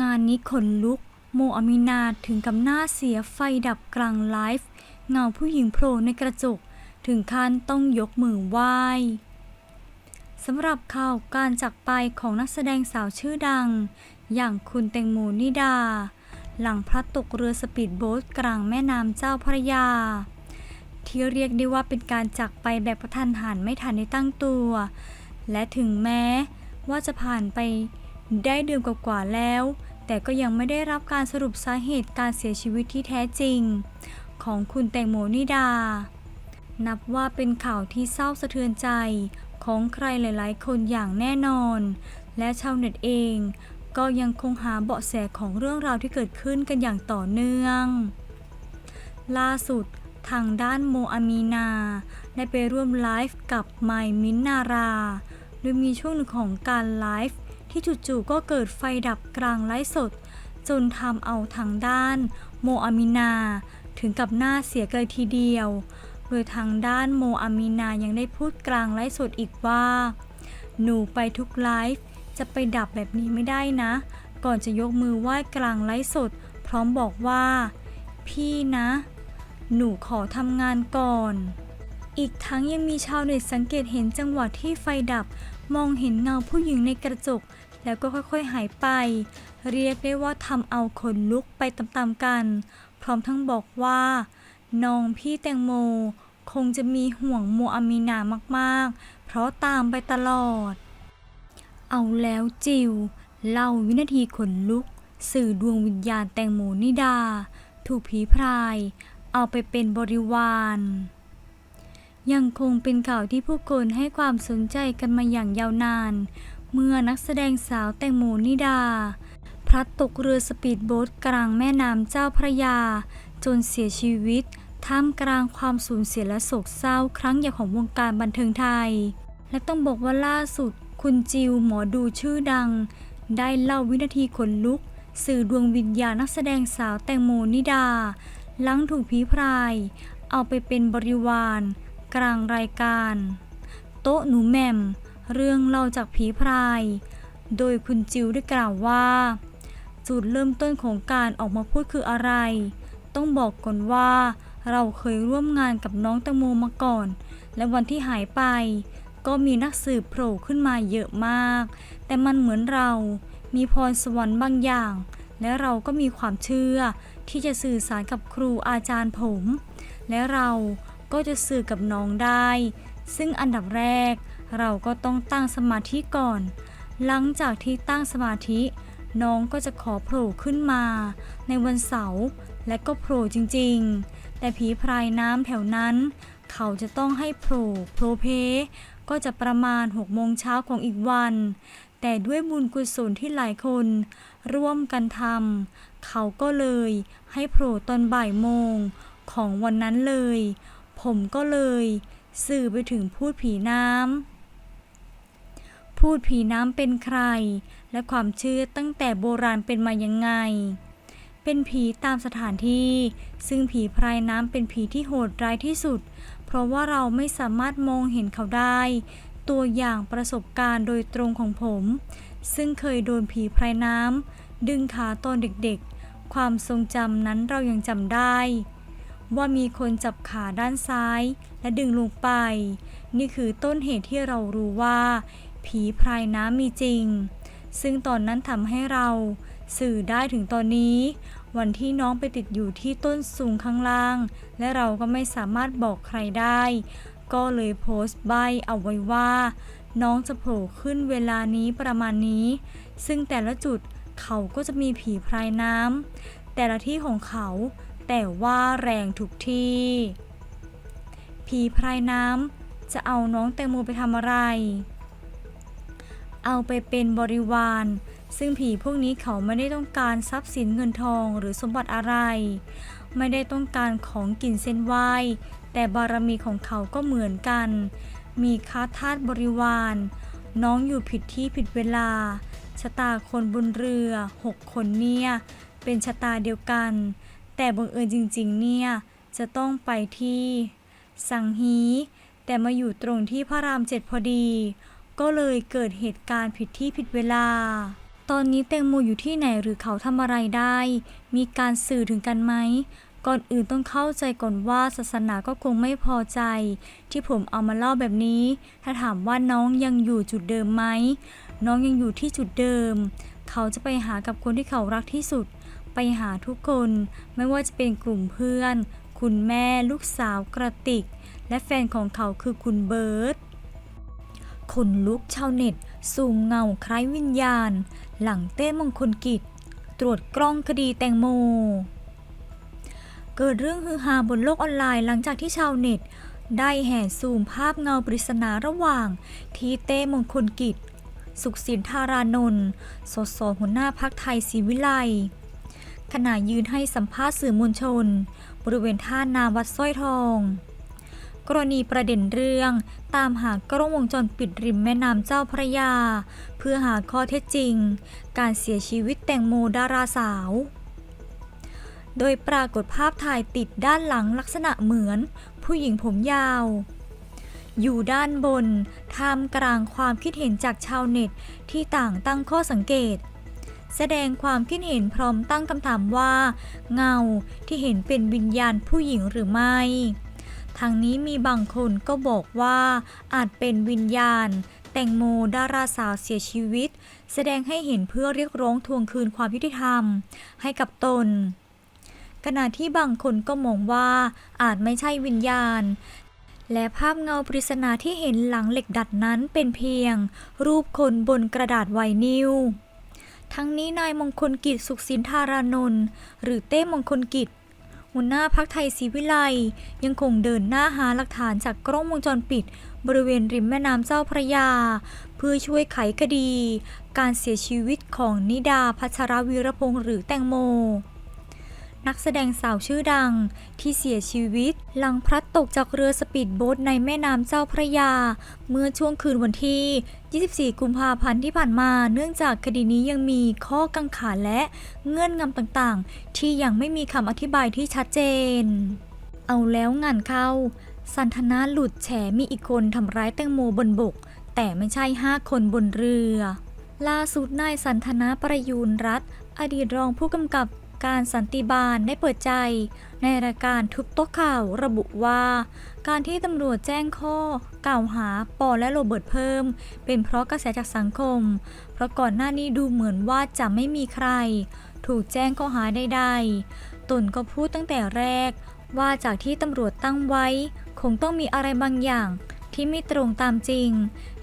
งานนี้ขนลุก โมอามินาถึงกับหน้าเสียไฟดับกลางไลฟ์ เงาผู้หญิงโผล่ในกระจก ถึงขั้นต้องยกมือไหว้สำหรับข่าวการจากไปของนักแสดงสาวชื่อดัง อย่างคุณแตงโมนิดา หลังพลัดตกเรือสปีดโบ๊ทกลางแม่น้ำเจ้าพระยา ที่เรียกได้ว่าเป็นการจากไปแบบกระทันหันไม่ทันได้ตั้งตัว และถึงแม้ว่าจะผ่านไป ได้เดือนกว่าๆแล้ว แต่ก็ยังไม่ได้รับการสรุปสาเหตุการเสียชีวิตที่แท้จริง ของคุณแตงโมนิดา นับว่าเป็นข่าวที่เศร้าสะเทือนใจของใครหลายๆ คนอย่างแน่นอน และชาวเน็ตเองก็ยังคงหาเบาะแสของเรื่องราวที่เกิดขึ้นกันอย่างต่อเนื่อง ล่าสุดทางด้านโมอามีนา ได้ไปร่วมไลฟ์กับไมมินนารา โดยมีช่วงหนึ่งของการไลฟ์ ที่จู่ๆก็เกิดไฟดับกลางไลฟ์สด จนทำเอาทางด้าน โมอามินา ถึงกับหน้าเสียเลยทีเดียว โดยทางด้านโมอามีนายังได้พูดกลางไลฟ์สดอีกว่า หนูไปทุกไลฟ์จะไปดับแบบนี้ไม่ได้นะ ก่อนจะยกมือไหว้กลางไลฟ์สด พร้อมบอกว่า พี่นะ หนูขอทำงานก่อนอีกทั้งยังมีชาวเน็ตสังเกตเห็นจังหวะที่ไฟดับ มองเห็นเงาผู้หญิงในกระจก แล้วก็ค่อยๆหายไป เรียกได้ว่าทำเอาขนลุกไปตามๆกัน พร้อมทั้งบอกว่าน้องพี่แตงโม คงจะมีห่วงโมอามีนามากๆ เพราะตามไปตลอด เอาแล้วจิวเล่าวินาทีขนลุก สื่อดวงวิญญาณแตงโมนิดา ถูกผีพราย เอาไปเป็นบริวาร ยังคงเป็นข่าวที่ผู้คนให้ความสนใจกันมาอย่างยาวนาน เมื่อนักแสดงสาวแตงโมนิดา พลัดตกเรือสปีดโบ๊ทกลางแม่น้ำเจ้าพระยา จนเสียชีวิต ท่ามกลางความสูญเสียและโศกเศร้าครั้งใหญ่ของวงการบันเทิงไทย และต้องบอกว่าล่าสุด คุณจิวหมอดูชื่อดัง ได้เล่าวินาทีขนลุก สื่อดวงวิญญาณนักแสดงสาวแตงโมนิดาหลังถูกผีพราย เอาไปเป็นบริวาร กลางรายการ โต๊ะหนูแม่ม เรื่องเล่าจากผีพราย โดยคุณจิวได้กล่าวว่า จุดเริ่มต้นของการออกมาพูดคืออะไร ต้องบอกก่อนว่า เราเคยร่วมงานกับน้องแตงโมมาก่อน และวันที่หายไป ก็มีนักสืบโผล่ขึ้นมาเยอะมาก แต่มันเหมือนเรา มีพรสวรรค์บางอย่าง และเราก็มีความเชื่อที่จะสื่อสารกับครูอาจารย์ผม และเรา ก็จะสื่อกับน้องได้ ซึ่งอันดับแรก เราก็ต้องตั้งสมาธิก่อน หลังจากที่ตั้งสมาธิ น้องก็จะขอโผล่ขึ้นมา ในวันเสาร์และก็โผล่จริงๆ แต่ผีพรายน้ำแถวนั้น เขาจะต้องให้โผล่โผล่เพ ก็จะประมาณ6โมงเช้าของอีกวัน แต่ด้วยบุญกุศลที่หลายคน ร่วมกันทำเขาก็เลยให้โผล่ตอนบ่ายโมงของวันนั้นเลย ผมก็เลย สื่อไปถึงพูดผีน้ำ พูดผีน้ำเป็นใคร และความเชื่อตั้งแต่โบราณเป็นมายังไง เป็นผีตามสถานที่ ซึ่งผีพรายน้ำเป็นผีที่โหดร้ายที่สุด เพราะว่าเราไม่สามารถมองเห็นเขาได้ ตัวอย่างประสบการณ์โดยตรงของผม ซึ่งเคยโดนผีพรายน้ำดึงขาตอนเด็กๆ ความทรงจำนั้นเรายังจำได้ ว่ามีคนจับขาด้านซ้าย และดึงลงไป นี่คือต้นเหตุที่เรารู้ว่า ผีพรายน้ำมีจริง ซึ่งตอนนั้นทำให้เรา สื่อได้ถึงตอนนี้ วันที่น้องไปติดอยู่ที่ต้นสูงข้างล่าง และเราก็ไม่สามารถบอกใครได้ ก็เลยโพสต์ใบเอาไว้ว่า น้องจะโผล่ขึ้นเวลานี้ประมาณนี้ ซึ่งแต่ละจุดเขาก็จะมีผีพรายน้ำแต่ละที่ของเขา แต่ว่าแรงทุกที่ ผีพรายน้ำจะเอาน้องแตงโมไปทำอะไร เอาไปเป็นบริวาร ซึ่งผีพวกนี้เขาไม่ได้ต้องการทรัพย์สินเงินทองหรือสมบัติอะไร ไม่ได้ต้องการของกินเส้นไหวแต่บารมีของเขาก็เหมือนกัน มีค้าทาสบริวาร น้องอยู่ผิดที่ผิดเวลา ชะตาคนบนเรือหกคนเนี่ย เป็นชะตาเดียวกัน แต่บังเอิญจริง ๆ เนี่ย จะต้องไปที่ สังฮี แต่มาอยู่ตรงที่พระรามเจ็ดพอดี ก็เลยเกิดเหตุการณ์ผิดที่ผิดเวลา ตอนนี้แตงโมอยู่ที่ไหนหรือเขาทำอะไรได้ มีการสื่อถึงกันไหมก่อนอื่นต้องเข้าใจก่อนว่าศาสนาก็คงไม่พอใจ ที่ผมเอามาเล่าแบบนี้ ถ้าถามว่าน้องยังอยู่จุดเดิมไหม น้องยังอยู่ที่จุดเดิม เขาจะไปหากับคนที่เขารักที่สุด ไปหาทุกคนไม่ว่าจะเป็นกลุ่มเพื่อน คุณแม่ลูกสาวกระติก และแฟนของเขาคือคุณเบิร์ตคนลุกชาวเน็ตสูงเงาคล้ายวิญญาณ หลังเต้มงคลกิจ ตรวจกล้องคดีแตงโม เกิดเรื่องฮือฮาบนโลกออนไลน์หลังจากที่ชาวเน็ต ได้แห่ซูมภาพเงาปริศนาระหว่าง ทีเต้มงคลกิจ สุขสินธารานนท์สสหัวหน้าพักไทยศรีวิไล ขณะยืนให้สัมภาษณ์สื่อมวลชน บริเวณท่านาวัดสร้อยทอง กรณีประเด็นเรื่อง ตามหากล้องวงจรปิดริมแม่น้ำเจ้าพระยา เพื่อหาข้อเท็จจริง การเสียชีวิตแตงโมดาราสาว โดยปรากฏภาพถ่ายติดด้านหลังลักษณะเหมือน ผู้หญิงผมยาว อยู่ด้านบนท่ามกลางความคิดเห็นจากชาวเน็ตที่ต่างตั้งข้อสังเกต แสดงความคิดเห็นพร้อมตั้งคำถามว่า เงาที่เห็นเป็นวิญญาณผู้หญิงหรือไม่ทางนี้มีบางคนก็บอกว่าอาจเป็นวิญญาณ แตงโมดาราสาวเสียชีวิต แสดงให้เห็นเพื่อเรียกร้องทวงคืนความยุติธรรม ให้กับตน ขณะที่บางคนก็มองว่าอาจไม่ใช่วิญญาณ และภาพเงาปริศนาที่เห็นหลังเหล็กดัดนั้นเป็นเพียง รูปคนบนกระดาษไวนิล ทั้งนี้นายมงคลกิจสุขสินธารานนท์หรือเต้มงคลกิจ หัวหน้าพักไทยศรีวิไลยังคงเดินหน้าหาหลักฐานจากกล้องวงจรปิด บริเวณริมแม่น้ำเจ้าพระยา เพื่อช่วยไขคดี การเสียชีวิตของนิดาพัชรวีรพงศ์หรือแตงโม นักแสดงสาวชื่อดัง ที่เสียชีวิต หลังพลัดตกจากเรือสปีดโบ๊ทในแม่น้ำเจ้าพระยา เมื่อช่วงคืนวันที่ 24 กุมภาพันธ์ที่ผ่านมา เนื่องจากคดีนี้ยังมีข้อกังขาและเงื่อนงำต่างๆ ที่ยังไม่มีคำอธิบายที่ชัดเจน เอาแล้วงานเข้า สันทนาหลุดแฉมีอีกคนทำร้ายแตงโมบนบก แต่ไม่ใช่ 5 คนบนเรือล่าสุดนายสันทนาประยูรรัตอดีตรองผู้กำกับ การสันติบาลได้เปิดใจ ในรายการทุบโต๊ะข่าวระบุว่า การที่ตำรวจแจ้งข้อกล่าวหาปอและโรเบิร์ตเพิ่ม เป็นเพราะกระแสจากสังคม เพราะก่อนหน้านี้ดูเหมือนว่าจะไม่มีใคร ถูกแจ้งข้อหาใดๆตนก็พูดตั้งแต่แรก ว่าจากที่ตำรวจตั้งไว้ คงต้องมีอะไรบางอย่างที่ไม่ตรงตามจริง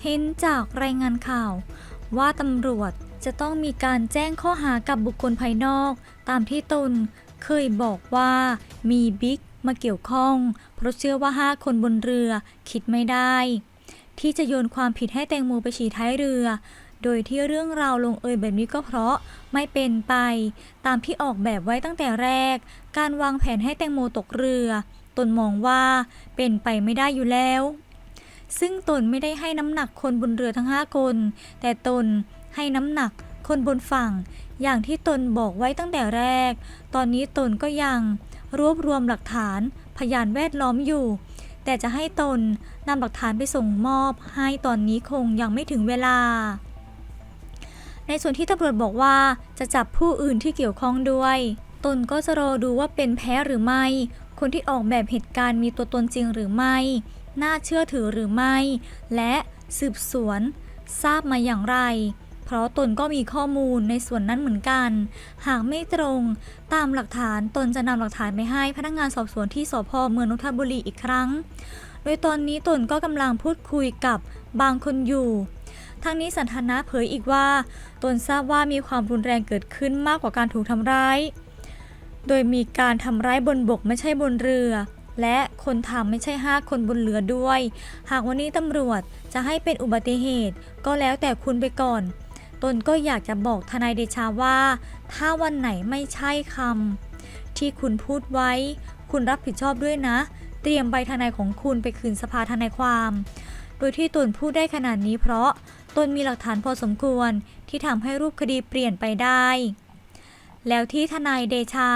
เห็นจากรายงานข่าว ว่าตำรวจ จะต้องมีการแจ้งข้อหากับบุคคลภายนอก ตามที่ตนเคยบอกว่ามีบิ๊กมาเกี่ยวข้อง เพราะเชื่อว่า 5 คนบนเรือคิดไม่ได้ ที่จะโยนความผิดให้แตงโมไปฉี่ท้ายเรือ โดยที่เรื่องราวลงเอยแบบนี้ก็เพราะไม่เป็นไป ตามที่ออกแบบไว้ตั้งแต่แรก การวางแผนให้แตงโมตกเรือ ตนมองว่าเป็นไปไม่ได้อยู่แล้ว ซึ่งตนไม่ได้ให้น้ำหนักคนบนเรือทั้ง5คน แต่ตนให้น้ำหนักคนบนฝั่ง อย่างที่ตนบอกไว้ตั้งแต่แรก ตอนนี้ตนก็ยังรวบรวมหลักฐานพยานแวดล้อมอยู่ แต่จะให้ตนนำหลักฐานไปส่งมอบให้ตอนนี้คงยังไม่ถึงเวลา ในส่วนที่ตำรวจบอกว่าจะจับผู้อื่นที่เกี่ยวข้องด้วย ตนก็จะรอดูว่าเป็นแพ้หรือไม่ คนที่ออกแบบเหตุการณ์มีตัวตนจริงหรือไม่ น่าเชื่อถือหรือไม่ และสืบสวน ทราบมาอย่างไร เพราะตนก็มีข้อมูลในส่วนนั้นเหมือนกัน หากไม่ตรงตามหลักฐานตนจะนำหลักฐานไปให้พนักงานสอบสวนที่สพเมืองนนทบุรีอีกครั้ง โดยตอนนี้ตนก็กำลังพูดคุยกับบางคนอยู่ทั้งนี้สันทนาเผยอีกว่า ตนทราบว่ามีความรุนแรงเกิดขึ้นมากกว่าการถูกทำร้าย โดยมีการทำร้ายบนบกไม่ใช่บนเรือ และคนทำไม่ใช่ 5 คนบนเรือด้วย หากวันนี้ตำรวจจะให้เป็นอุบัติเหตุ ก็แล้วแต่คุณไปก่อน ตนก็อยากจะบอกทนายเดชาว่า ถ้าวันไหนไม่ใช่คำที่คุณพูดไว้ คุณรับผิดชอบด้วยนะ เตรียมใบทนายของคุณไปคืนสภาทนายความ โดยที่ตนพูดได้ขนาดนี้เพราะตนมีหลักฐานพอสมควรที่ทำให้รูปคดีเปลี่ยนไปได้ แล้วที่ทนายเดชา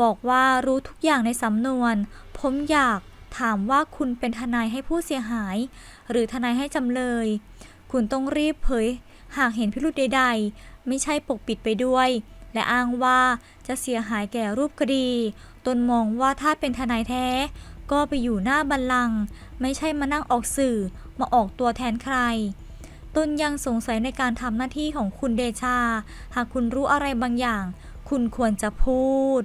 บอกว่ารู้ทุกอย่างในสำนวน ผมอยากถามว่าคุณเป็นทนายให้ผู้เสียหาย หรือทนายให้จำเลย คุณต้องรีบเผย หากเห็นพิรุธใด ๆ ไม่ใช่ปกปิดไปด้วย และอ้างว่าจะเสียหายแก่รูปคดี ตนมองว่าถ้าเป็นทนายแท้ ก็ไปอยู่หน้าบัลลังก์ไม่ใช่มานั่งออกสื่อมาออกตัวแทนใคร ตนยังสงสัยในการทำหน้าที่ของคุณเดชา หากคุณรู้อะไรบางอย่าง คุณควรจะพูด